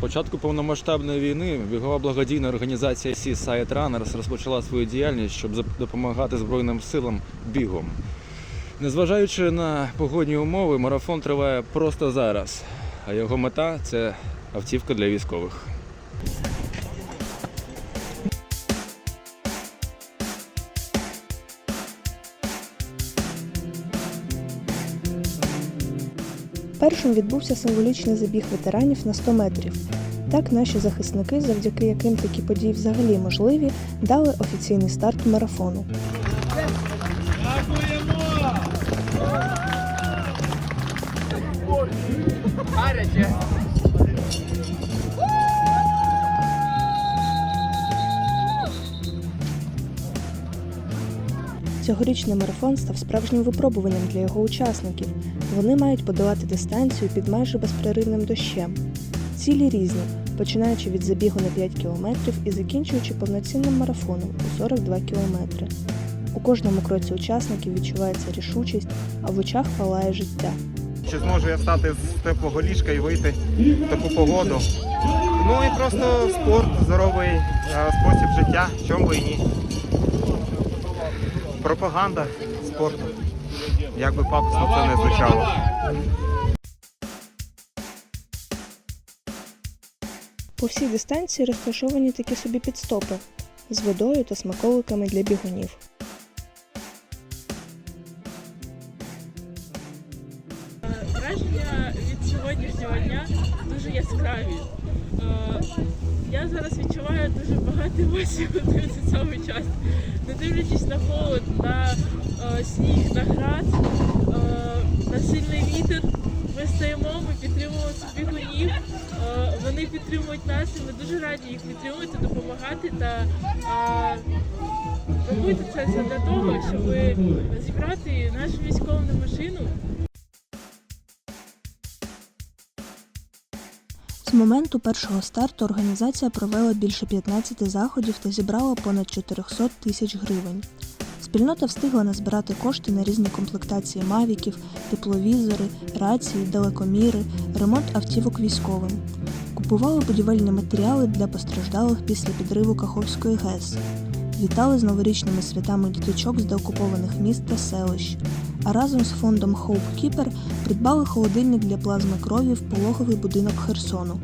початку повномасштабної війни бігова благодійна організація Seaside Runners розпочала свою діяльність, щоб допомагати Збройним силам бігом. Незважаючи на погодні умови, марафон триває просто зараз, а його мета це автівка для військових. Першим відбувся символічний забіг ветеранів на 100 метрів. Так наші захисники, завдяки яким такі події взагалі можливі, дали офіційний старт марафону. Цьогорічний марафон став справжнім випробуванням для його учасників. Вони мають подолати дистанцію під майже безперервним дощем. Цілі різні, починаючи від забігу на 5 кілометрів і закінчуючи повноцінним марафоном у 42 кілометри. У кожному кроці учасників відчувається рішучість, а в очах палає життя. Чи зможу я встати з теплого ліжка і вийти в таку погоду? Ну і просто спорт, здоровий е, спосіб життя, чому і ні. Пропаганда спорту. Як би пафосно це не звучало. По всій дистанції розташовані такі собі підстопи з водою та смаколиками для бігунів. Сьогоднішнього дня дуже яскраві. Е, Я зараз відчуваю дуже багато емоцій у цьому часі. Не дивлячись на холод, на е, сніг, на град, е, на сильний вітер, ми стоїмо, ми підтримуємо цих бігунів, е, вони підтримують нас і ми дуже раді їх підтримувати, допомагати та робити це для того, щоб зібрати нашу військову машину З моменту першого старту організація провела більше 15 заходів та зібрала понад 400 тисяч гривень. Спільнота встигла назбирати кошти на різні комплектації мавіків, тепловізори, рації, далекоміри, ремонт автівок військовим. Купували будівельні матеріали для постраждалих після підриву Каховської ГЕС. Вітали з новорічними святами діточок з деокупованих міст та селищ. А разом з фондом Hope Keeper придбали холодильник для плазми крові в пологовий будинок Херсону.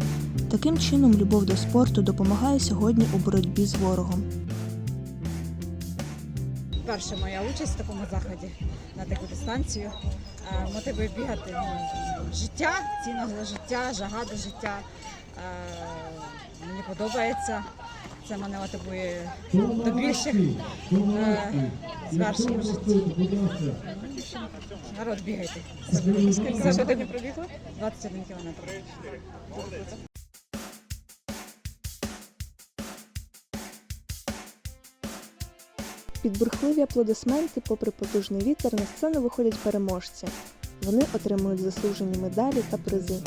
Таким чином, любов до спорту допомагає сьогодні у боротьбі з ворогом. перша моя участь в такому заході на таку дистанцію. Е, Мотивує бігати життя, ціна за життя, жага до життя. Е, Мені подобається. Це мене мотивує до більших е, звершень у житті. Народ бігайте. Скільки години пробігла? 21 кілометр. Під бурхливі аплодисменти, попри потужний вітер, на сцену виходять переможці. Вони отримують заслужені медалі та призи.